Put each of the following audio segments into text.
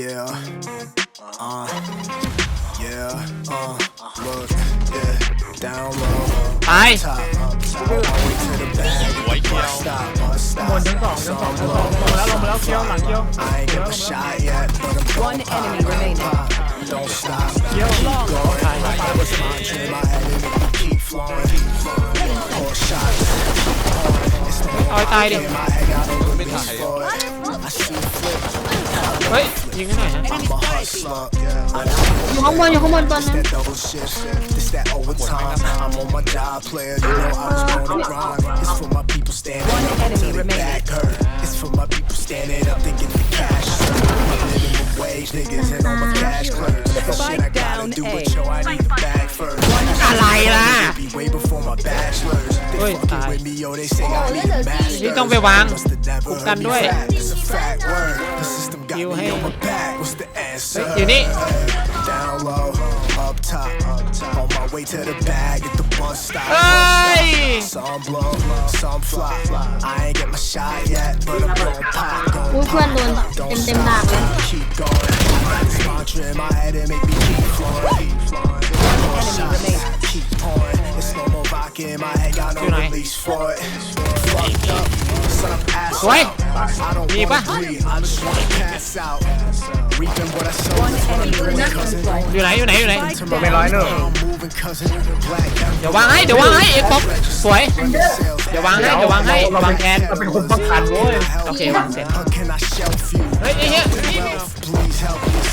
Yeah. Uh. Yeah. Uh. Look. Yeah. Down low. ตาย Top. Up top. All the way to the bag. Bus stop. Bus บน stop. ชั้นสองชั้นสองชั้นสองลงมาแล้วลงมาแล้วเคี้ยวหลังเคี้ยว I ain't get my shot yet, but I'm gon' One pop, enemy gon' remaining. pop. Don't stop. เคี้ยว Going. I was launching my head and it keep flowing. Four shots. It's no เอาให้ตายดิ in my head, got no release for it. I see flip. เฮ้ยยิงให้หน่อยฮะ I'm a hustler. I know อยู่ข้างบนอยู่ข้างบนตัวนึง that double shift. This that overtime. I'm on my job player. You know I was born to grind. It's for my people standing One up enemy until their remaining. back hurt. It's for my people standing up to get the cash. My minimum wage niggas and all my cash clerks. That shit I gotta down do A. it, yo. I need the bag first. อะไรล่ะ Be way before my bachelors. They Ôi, fucking tài. with me, yo. They say I need a master. นี่ต้องไปวาง Must have never คุม heard กัน me ด้วย fat. It's a fact word. The system got Yêu me hay. on my back. What's the เฮ้ย answer? อยู่นี่ Down low, up top, on my way to the bag at the bus stop. เฮ้ย Some blow, some fly. I ain't get my shot yet, but I'm gon' pop, gon' อุ้ยเพื่อนโดน Don't เต็มเต็มๆดาบเลย keep going. Got this mantra in my head and make me keep flowing. More shots, keep pouring. It's no more vodka in my head, got no อยู่ไหน release for it. Fucked up, son, I'm ass สวย out. I don't มีปะ wanna breathe, I just wanna pass out. Reaping what I sow, One is what I'm enemy doing, remaining. cousin. อยู่ไหนอยู่ไหนอยู่ไหน Spike ตัวไม่ร้อย down เนอะ A. I'm moving, cousin. Black เดี๋ยววางให้เดี๋ยววางให้เอ็กป๊อปสวย เดี๋ยววางให้เดี๋ยววางให้เราเป็นวางแทนเราเป็นคนป้องกันเว้ย โอเควางเสร็จ How can I shelf you? เฮ้ยไอ้เหี้ย Wealth, please help yourself.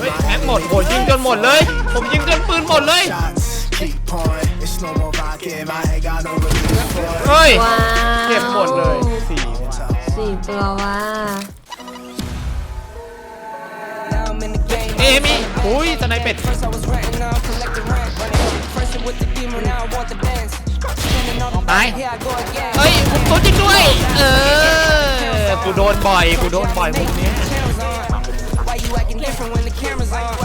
เฮ้ย my แม็ก head. หมดโหยิงจนหมดเลย ผมยิงจนปืนหมดเลย Shots, keep pouring. It's no more vodka in my head, got no release for it. เฮ้ย ว้าวเก็บหมดเลยสี่สี่ตัวว่า Now I'm in the game. เอมีอุ้ยสไนเป็ด First I was renting, now I'm collecting rent. Running first with the demon, now I want the dance. Spending all the ตาย here I go again. เฮ้ยผมตัวจริงด้วย เออ กูโดนบ่อย กูโดนบ่อยพวกเนี้ย different when the camera's on?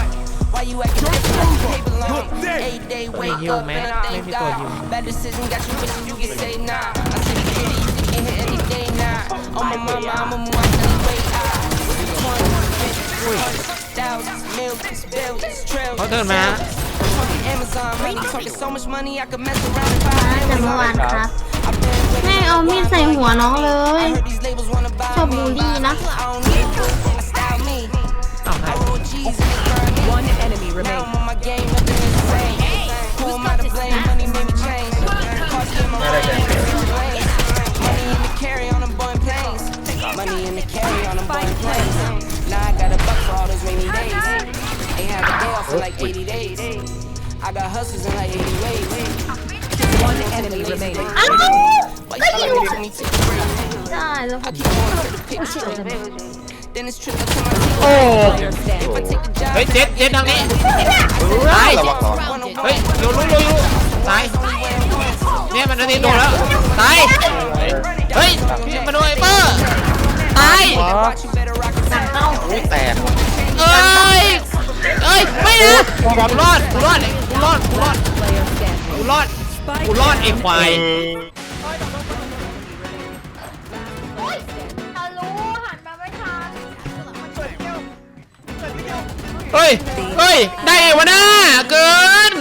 Why you acting different when the paper long? Eight day wake heal, up man. and I thank Maybe throw God. heal. Bad decision got you wishing you could say nah. I see the kitty, you can get hit any day now. On my mama, I'ma move out anyway. Ah, with the 20, 50, thousands, millions, billions, เขา trillions. เดินมา Talking Amazon money, talking so much money I could mess around and buy แต่เมื่อวาน Amazon. ครับ I've been with แม่งเอามีดใส่หัวน้องเลย I heard these labels wanna buy ชอบ me. บูลลี่นะ I got hustles in like 80 ways. One enemy remaining. Why you gotta give me to the grave? ใช่แล้วผม Keep going to the picture. Then it's triple to my team. โอ้ Player standing. If I take a job, เฮ้ยเจ็ดเจ็ดทางนี้ตายเฮ้ยรู้รู้รู้รู้ตายเนี่ยมันนาทีโดนแล้วตายเฮ้ยพี่มาโดนไอ้เปอร์ตาย watch you better rock it. แตกเอ้ยเอ้ยไม่นะกูรอดกูรอดกู รอดกูรอด Player standing. กูรอดกูรอดไอ้ควายทะลุหันมาไม่ทันเฮ้ยเฮ้ยได้ไงวะน้าเกิน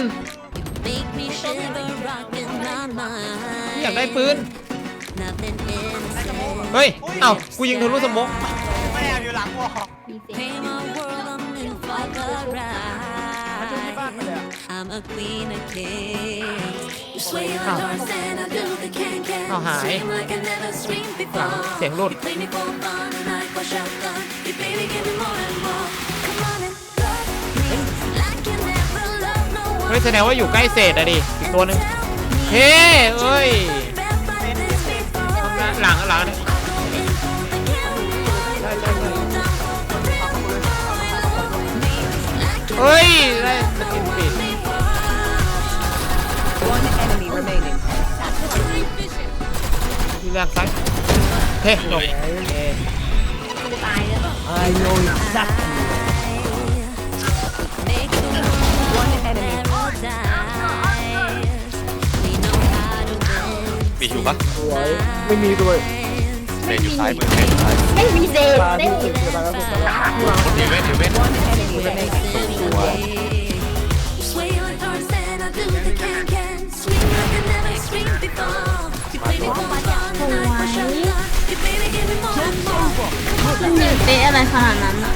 Make me shiver, rockin' my mind. อยากได้ปืน Nothing innocent. เฮ้ยเอ้ากูยิงทะลุสมอง Pay my world, I'm a queen of kings. You sway your doors and I do the can can. เอาหาย Scream like I never screamed before. เสียงหลุด You play me for fun and I for shotgun. You baby give me more and more. Come on and love me like you never loved no one. เฮ้ยแสดงว่าอยู่ใกล้เศษอะดิอีกตัวหนึง เฮ้เอ้ย Felt like this before. หลังหลังเนี่ยเฮ้ยได้สกิน remaining. Đi lan tay. Thế rồi. ai know exactly. Bị hưu bắt. không có, rồi. Để hưu sai, mới hưu sai. Đấy bị gì? Đấy bị gì? Điều bên, điều bên. One enemy remaining. มันเหนื่เป๊ะอะไรขนาดนั้นอะ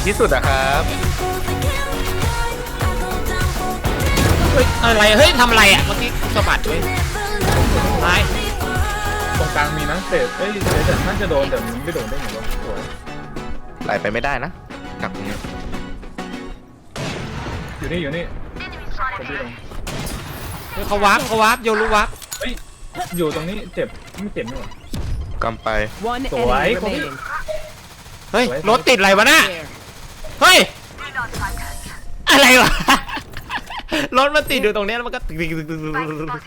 งที่สุดนะครับ for the count. I go down for the เฮ้ยอะไรเฮ้ยทำอะไรอะเมื่อกี้สะบัดเว้ยตายตรงกลางมีนะเศษเอ้ยเศษแต่น่าจะโดนแต่มันไม่โดนได้ไงวะสวยไหลไปไม่ได้นะกลับตรงนี้อยู่นี่อยู่นี่คนที่ลงเฮ้ยเขาวาร์ปเขาวาร์ปโยรู้วาร์ปเฮ้ยอยู่ตรงนี้เจ็บไม่เจ็บนี่หว่ากำไป One So enemy I- remaining. เฮ้ยไว้รถติดอะไรวะน่ะ There. เฮ้ย อะไรวะ รถมันติดอยู่ตรงเนี้ยแล้วมันก็ตึกตึกตึกตึกตึก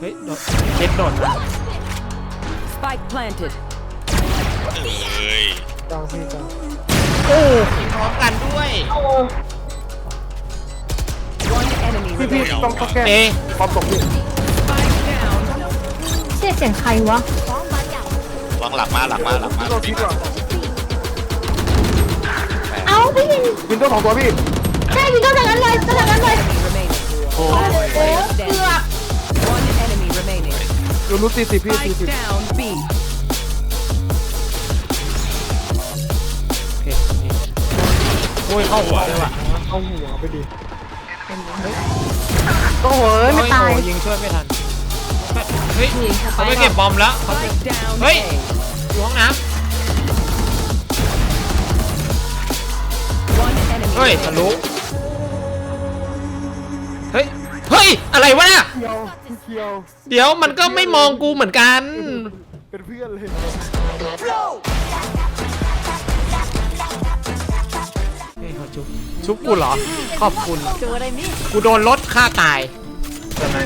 เฮ้ยโดดเจ็ดโดดมา Spike planted. กลางพี่กลางโอ้ยพร้อมกันด้วย One enemy พี่พี่ remaining. ต้องต้องแก้เอความตกพี่ Spike down. เชี่ยเสียงใครวะ วางหลังมาหลังมาหลังมาเราคิดว่า พี่ยินวินโดว์ของตัวพี่ใช่ยินก็จากนั้นเลยก็จากนั้นเลย Remaining. โอ้เกือบ One enemy remaining. อยู่รู้สี่สิบพี่สี่ Spike สิบ down B. โอเคโอ้ยเข้าหัวเลยว่ะเอาหัวไปดิก็หัวเฮ้ยไม่ตาย โอ้ยิงช่วยไม่ทัน เฮ้ยเขาไม่เก็บบอมแล้วเขา Spike down Hey. A. อยู่ห้องน้ One enemy ำ เฮ้ยทะ remaining. ลุเฮ้ย เฮ้ย อะไรวะเนี่ยเคียวเคียว เดี๋ยวมันก็ไม่มองกูเหมือนกัน เป็นเพื่อนเลย เฮ้ยเขาชุบชุบกูเหรอ ขอบคุณกูโดนรถฆ่าตายทำไม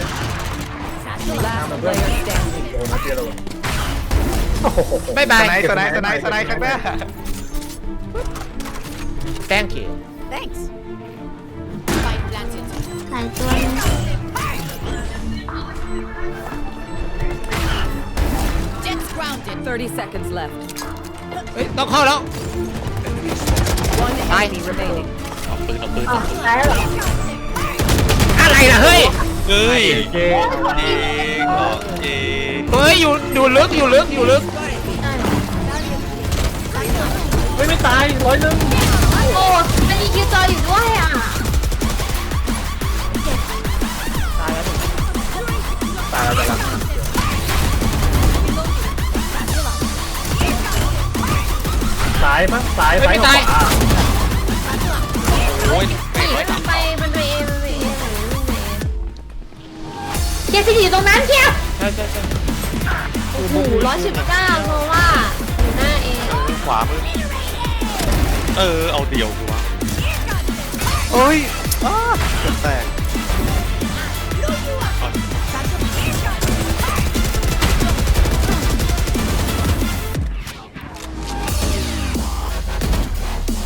Last player standing. โอ้นาเตียเราบายบายสไนส์สไนส์สไนส์สไนส์ข้างหน้า thank you สายตัวนึง30 seconds left. เฮ้ยต้องเข้าแล้ว One Bye. enemy remaining. เอาปืนเอาปืนอ๋อตายแล้วเหรออะไรนะเฮ้ย เฮ้ยเกเองเหรอเองเฮ้ยอยู่อยู่ลึกอยู่ลึกอยู่ลึก เฮ้ยไม่ตายร้อยหนึงโอ้ มันมีคิวจออยู่ด้วยอะตายแล้วตายแล้วตายปะตายเฮ้ยไม่ตายขวาโอ้ยนี่มันไปมันไปเอมันไปเอเกียร์สิอยู่ตรงนั้นเกียร์ใช่ใช่ใช่โอ้โหร้อยสิบเก้าเพราะว่าอยู่หน้าเอขวามือเออเอาเดี่ยวกูวะ เอ้ยเกือบแตก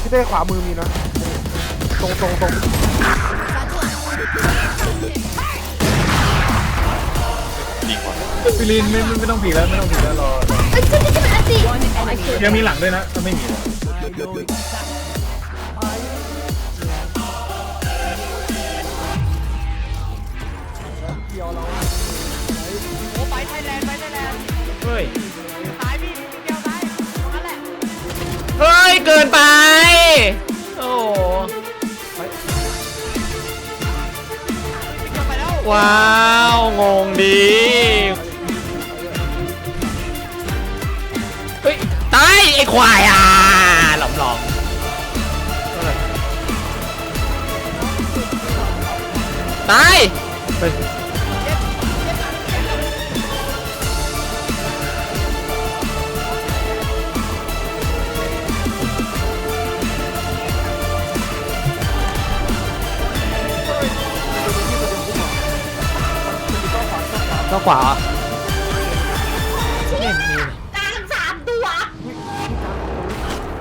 พี่เต้ขวามือมีนะ ตรงตรงตรงดีกว่าพี่ลินไม่ไม่ไม่ต้องผีแล้วไม่ต้องผีแล้วรอรอเอ้ยจะจะจะอันตี One enemy ยังมีหลังด้วยนะถ้าไม่มีนะียวเราโอ้ไปไทยแลนด์ไปไทยแลนด์เฮ้ย ตายพี่นิดเดียวตายตนั้นแหละเฮ้ย เกินไป โอ้ว้าว งงดี เฮ้ย ตาย ไอ้ควายอะ หลอมหลอมตาย เฮ้ย ขวาเหรอไม่เห็นมีเลยกลางสามตัว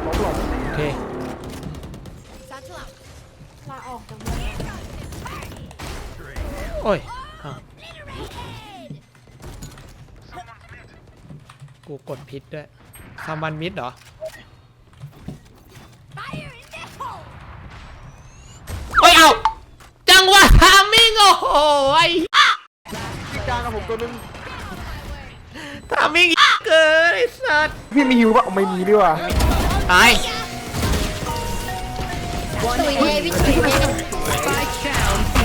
โอเคลาออกจากเมืองโอ้ยอ้าวกูกดพิษด้วยทำวันมิดเหรอ เฮ้ยเอา จังหวะทามิ่งโอ้โหไอ้กลางกับ ผมตัวนึงทามิ่งเกินไอ้สัตว์พี่มีฮิวปะไม่มีดีกว่าตายตุยเอพี่ตุยเอ Spike down. B.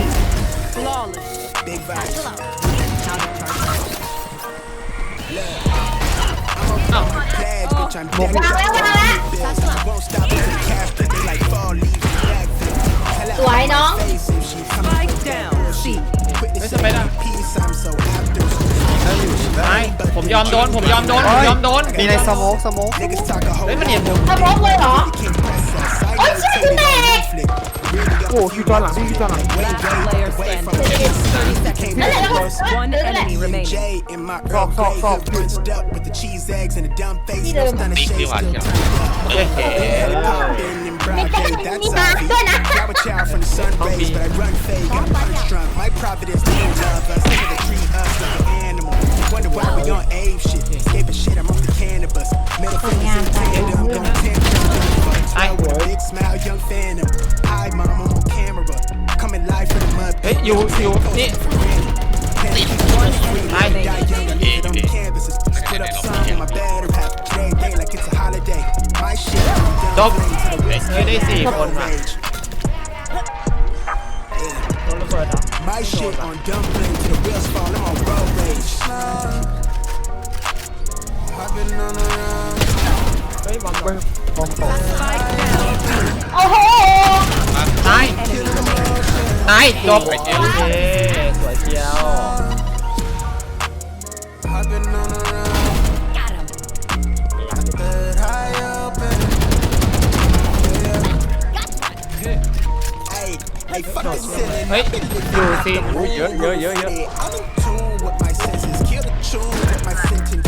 Flawless. Big vibes. เอ้า Bad bitch, I'm dead. วางแล้ววางแล้ว Won't stop until the cash, but they like fall, leave me back there. Tell her สวยน้อง face if she coming Spike with that ตายผมยอมโดน ผมยอมโดน ผมยอมโดน มีในสโมกสโมก Niggas talk a whole เฮ้ยมันเห็นผมสมองเลยเหรอ can't press us. I Oh, ain't shit, taking man. no conflict. Really โอ้คิวจอหลังพี่คิวจอหลัง Last player standing. 30 seconds. นั่นแหละแล้วก็ One นั่นแหละ enemy remaining. J in my Soft, Earl soft, Grey soft. hood punched up with the cheese eggs and a dumb face. Đi No đường. stunning Đi shade kêu still ảnh turned up. เฮ้ย Poppin' in broad day, that's Đi bán obvious. ด้วยนะ Grab a child from the sun rays, but I run fake. I'm punch drunk. My providence, they don't love us. Nigga, they treat us like an animal. Wonder why we on ape shit. Escaping shit, I'm off the cannabis. Middle fingers in tandem, going tantrum. Ai? Big smile, young phantom. Hi, mom, I'm on camera. Coming live from the mud. เฮ้ยอยู่อยู่นี่ I die young, I leave it on the canvases. Split up some in my bed or have today day like it's a holiday. My shit, I'm จ done My shit on dumpling to the wheels fall, I'm on road rage. Hopping on a run. เฮ้ยบอมบอม บอมตก Spike down. โอ้โห ตาย Enemy remaining. ตาย จบ โอเค เฮ้ย อยู่สิเยอะเยอะเยอะเยอะ I'm in tune with my senses. Kill the tune with my sentence.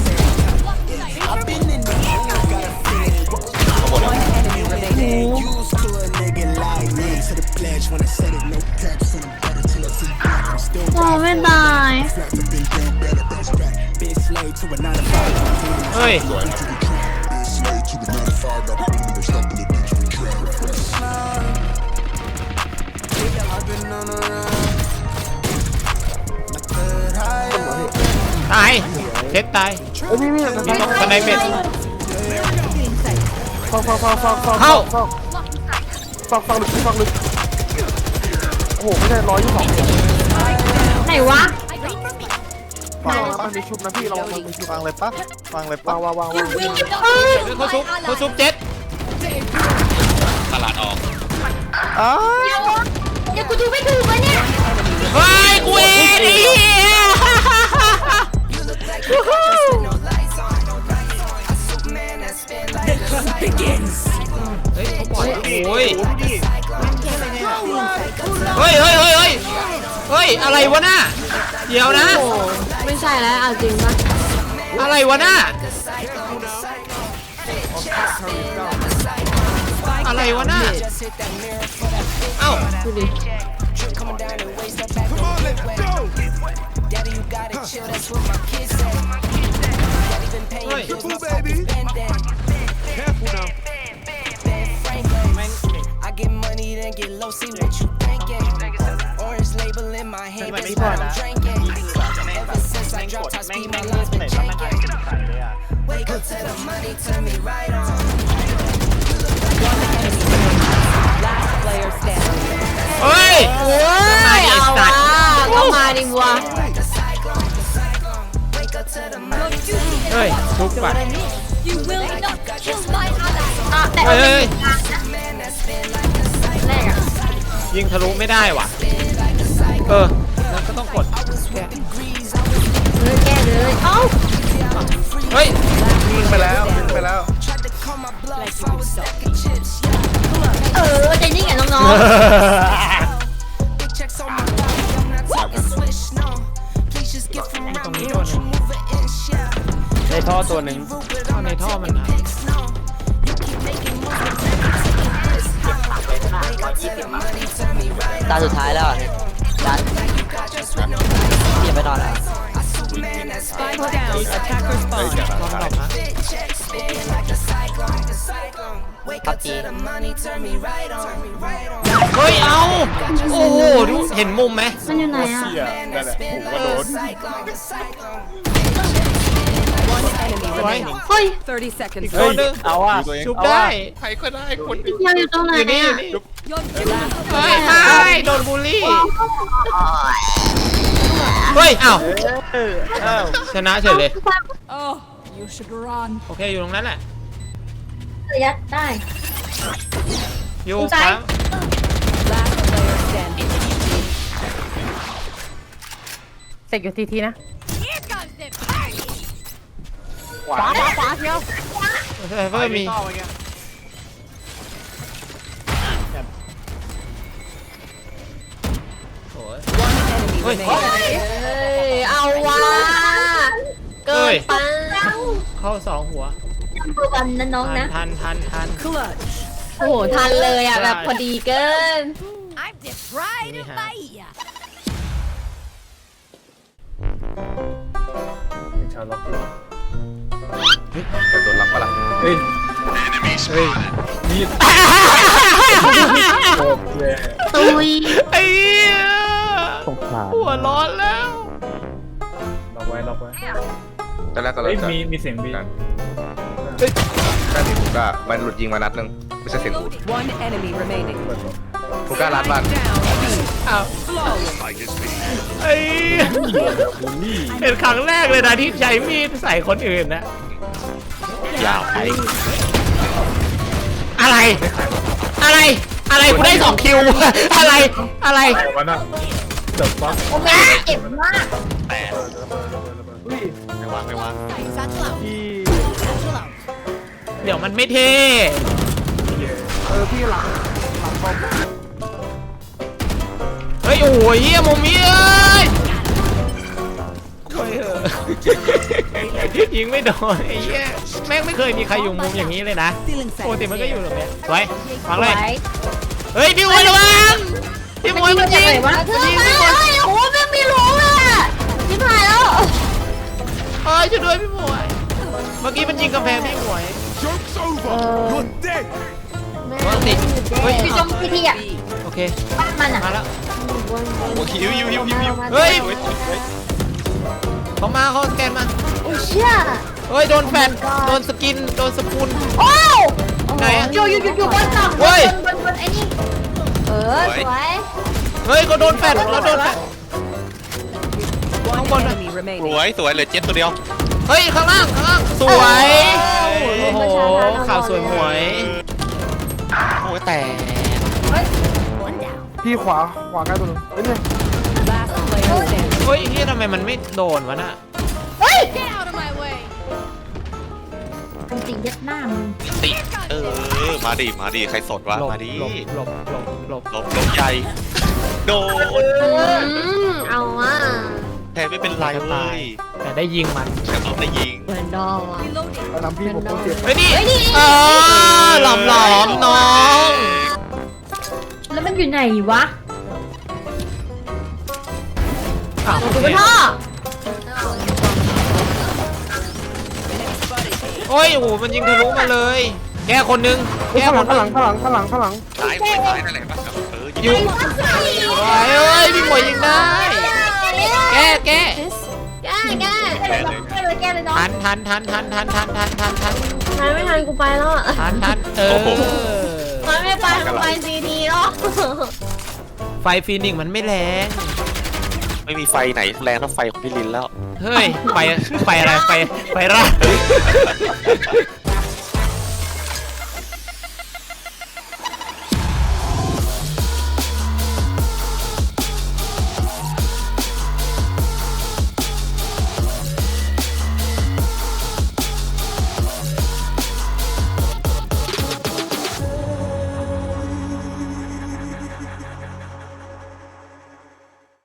Yeah, I've been in the zone, got a feeling. One enemy remaining. Used to a nigga like me. To the pledge when I said it, no caps and I'm better till I see black. I'm still โอ้ไม่ตาย flat, I've been down better, bounce back. Been slave to a 9 to 5. เฮ้ย Been slave to the 9 to 5, got the universe stuck in the bitch for trap. ตายเช็ดตายเอ้ยพี่พี่มีบันไดเป็ดฟังฟังฟังฟังฟังเข้าฟังฟังฟังลึกฟังลึกโอ้โหไม่ใช่ร้อยยี่สิบสองไหนวะฟังมันมีชุบนะพี่เรามันมีชุบฟังเลยปะฟังเลยปะวางวางวางเอ้ยเฮ้ยเขาชุบเขาชุบเจ็ดตลาดออกอ้าว เฮ้ยเขาปล่อยโอ้ยเฮ้ยเฮ้ยเฮ้ยเฮ้ยเฮ้ยอะไรวะน่ะเดี๋ยวนะ โอ้ไม่ใช่แล้วเอาจริงปะอะไรวะน่ะอะไรวะน่ะเอ้าดูดิเฮ้ย Triple baby. ช่วยนะแม่งกดแม่งแม่งเสร็จแล้วแม่งไอ้ติดใส่เลยอะ Wake up to the money, turn me right on. One enemy remaining. Last player standing. เฮ้ย โอ้ยเอาว่ะก็มาดิวัว Like a cyclone, the cyclone. Wake up to the money, turn me เฮ้ยทุบป่ะ You will not kill my ally. อะแต่เอ้ย แรกอะยิงทะลุไม่ได้ว่ะ เออ ก็ต้องกด เออแก้เลย เอ้าเฮ้ย ยิงไปแล้วยิงไปแล้ว เออใจนิ่งอะน้อง Big checks on my body, I'm not talking swish, no. Please just get from around me, don't you move an inch, yeah. ในท่อตัวหนึ่ง Rude, but เข้า I'm ใน not ท่อมัน taking หาย pics, no. You keep making moves, but never taking risks, no. Wake up to the money, tell me right ตาสุดท้ายแล้วอะ me right on, right on. เฮ้ยเอา โอ้โหดูเห็นมุมไหมๆมันอยู่ไหนอะ เหี้ยนั่นแหละผมก็โดน Cyclone, a cyclone. One enemy สวย remaining. เฮ้ย30 seconds. อีกตัวหนึงเอาอะชุบได้ ใครก็ได้คนพี่เที่ยวอยู่ตรงไหนอยู่นี่ออะยู่นี่เฮ้ยไม่โดนบูลลี่ เฮ้ยอ้าวชนะเฉยเลย Oh, you should run. โอเคอยู่ตรงนั้นแหละระยะได้ อยู่ตรงซ้าย ครับ Last player standing. เสร็จอยู่ทีทีนะ Here comes the party. ขวาขวาขวาเชียวไซเฟอร์มีเข้าไปไงโอ้ย One enemy Oi. remaining. เฮ้ยเอาว่ะเกินไปเข้าสองหัวตัววันนะน้องนะทันทันทันทัน Clutch. โอ้โหทันเลยอะแบบพอดีเกิน I'm the pride of Yeah. Bahia. ชาวล็อกอยู่จะโดนรับปะล่ะเฮ้ยเฮ้ยมีดโคตรเลยตุยไอ้เหี้ยสงสารหัวร้อนแล้วล็อกไว้ล็อกไว้ ตอนแรกตอนแรเฮ้ยกจะมีมีเสียงบีแค่ถึงกูก้ามันหลุดยิงมานัดหนึงไม่ใช่เสียงกู One enemy remaining. กูก้ารัดบ้าน Down. อ้าว Flawless. ไอ้เหี้ยบูลลี่เป็นครั้งแรกเลยนะที่ใช้มีดใส่คนอื่นนะยาวไปอะไร อะไร อะไรกูได้สองคิว อะไรอะไรใครวะน่ะเดือดฟักแม่เจ็บมาก แต่ไม่วางไม่วาง Satchel out. พี่ Satchel out. เดี๋ยวมันไม่เท่เออพี่หลังหลังบอมเฮ้ยโอ้ยเฮียมุมนี้เอ้ยโอ้ยเหอะยิงไม่โดนไอ้เหี้ยแม่งไม่เคยมีใครอยู่มุมอย่างนี้เลยนะ Stealing ปกติ seconds. มันก็อยู่ตรงเนี้ยสวยฟังไหเลวยเฮ้ยพี่มวยระวังพี่มวยมันยิงวะมันเธอยิงมาพี่มวยเฮ้ยโอ้โหแม่งไม่รู้เลยอะชิบหายแล้ว เอ้ยช่วยด้วยพี่มวย เมื่อกี้มันยิงกำแพงพี่มวย Joke's over. You're dead. วางติดเฮ้ย พี่จงพี่ทีอะโอเค บ้านมันอะมาแล้ว โอ้ยิวยิวยิวยิวยิวเฮ้ย เขามาเขาสแกนมา โอ้เชี่ยเฮ้ย โดนแฟนโดนสกิน โดนสปุนโอ้ไหนอะ อยู่อยู่อยู่อยู่บนหลังบเฮ้ยนบนบนไอ้นี่ เออสวยเฮ้ยเขาโดนแฟนเราโดนแฟน One One enemy ส remaining. วยสวยเหลยเจ็ดตัวเดียว เฮ้ย ข้างล่าง ข้างล่าง สวยเออโอ้โหข่าวสวยหมวยโอ้ยแต่ One down. พี่ขวาขวาใกล้ตัวหนึงเฮ้ยเนี่ย Last player standing. เฮ้ยเฮียทำไมมันไม่โดนวะน่ะเฮ้ย Get out of my way. มันติยัดหน้ามึงติเออ มาดิมาดิใครสดวะ หลบมาดิหลบหลบหลบหลบหลบหลบใหญ่ โดน อืมเอาว่ะ แทนไม่เป็นไรเว้ยแต่ได้ยิงมันแต่ต้องได้ยิงเหมือนดอว่ะ Reloading. เอาน้ำพี่ผมโคตรเจ็บเฮ้ยนี่เฮ้ยนี่เออหลอมหลอมน้องแล้วมันอยู่ไหนวะอ้าวอยู่บนท่อโอ้ยโอ้โหมันยิงทะลุมาเลย แกคนนึงแกข้างหคลังนข้างหนึลังงข้างหลังข้างหลังข้างหลังซ้ายมวยซ้ายนั่นแหละป่ะเอออยิยู่งสวยเอ้ยพี่หมวยยิงได้ แกแกแกแกแกเลยแกเลยน้องทันทันทันทันทันทันทันทันทันทันไม่ทันกูไปแล้วอะทันทันเออทันไม่ไปกูไปซีดีแล้วไฟฟีนิกซ์มันไม่แรง ไม่มีไฟไหนแรงเท่าไฟของพี่ลินแล้ว เฮ้ย ไฟไฟอะไร ไฟไฟร่า